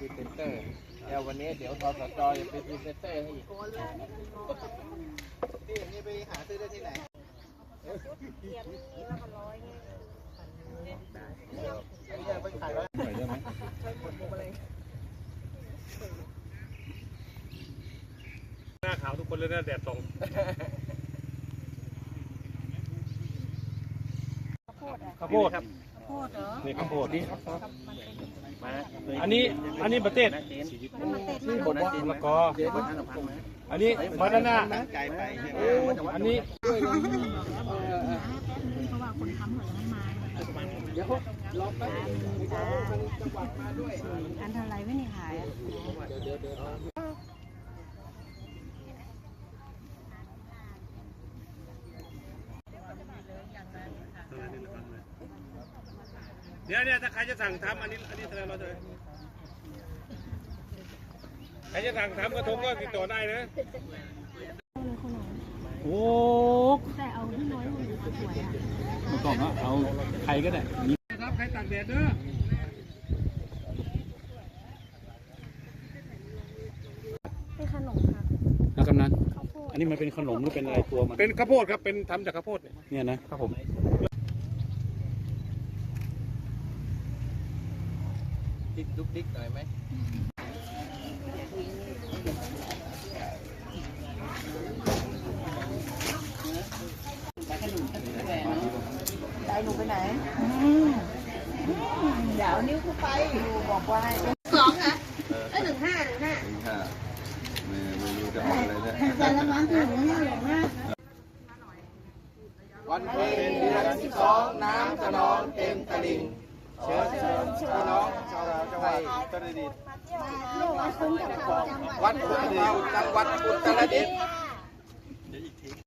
ดี๋ยววันนี้เดี๋ยวทสจจะเป็นพรีเซนเตอร์ให้อีกนี่นี่ไปหาซื้อได้ที่ไหนหน้าขาวทุกคนเลยนะแดดส่องข้าวโพดครับนี่ข้าวโพดนี่อันนี้อันนี้ประเทศนี่บดมะละกออันนี้บานาน่าตั้งใจ ไปใช่ไหมอันนี้เพราะว่าคนทำเหมือนนั้นมาเดี๋ยวรอแป๊บอันเท่าไรไม่นี่ขาย อะเนี่ยเนี่ยถ้าใครจะสั่งทำอันนี้อันนี้แสดงเราเลยใครจะสั่งทำกระทงก็ติดต่อได้นะโอ้แต่เอาที่น้อยลงมาสวยอะไม่ต้องนะเอาใครก็ได้ครับใครตากแดดเด้อเป็นขนมค่ะนะกำนันข้าวโพดอันนี้มันเป็นขนมหรือเป็นอะไรตัวมันเป็นข้าวโพดครับเป็นทำจากข้าวโพดเนี่ยเนี่ยนะครับผม ดิ๊กดุ๊กดิ๊กหน่อยไหมใจหนูไปไหนเดี๋ยวนิ้วกูไปดูบอกว่าสองค่ะเอ้ยหนึ่งห้าหนึ่งห้าค่ะไม่ไม่รู้จะเอาอะไรเนี่ยแต่ละวันหนึ่งห้าหนึ่งห้าวันเพ็ญเดือนสิบสองน้ำจะนองเต็มตลิ่งเชิญเชิญพี่น้อง ตรดิตถ์วัดคุ้มกับเขาจังหวัดวัดอุตรดิตถ์จังหวัดอุตรดิตถ์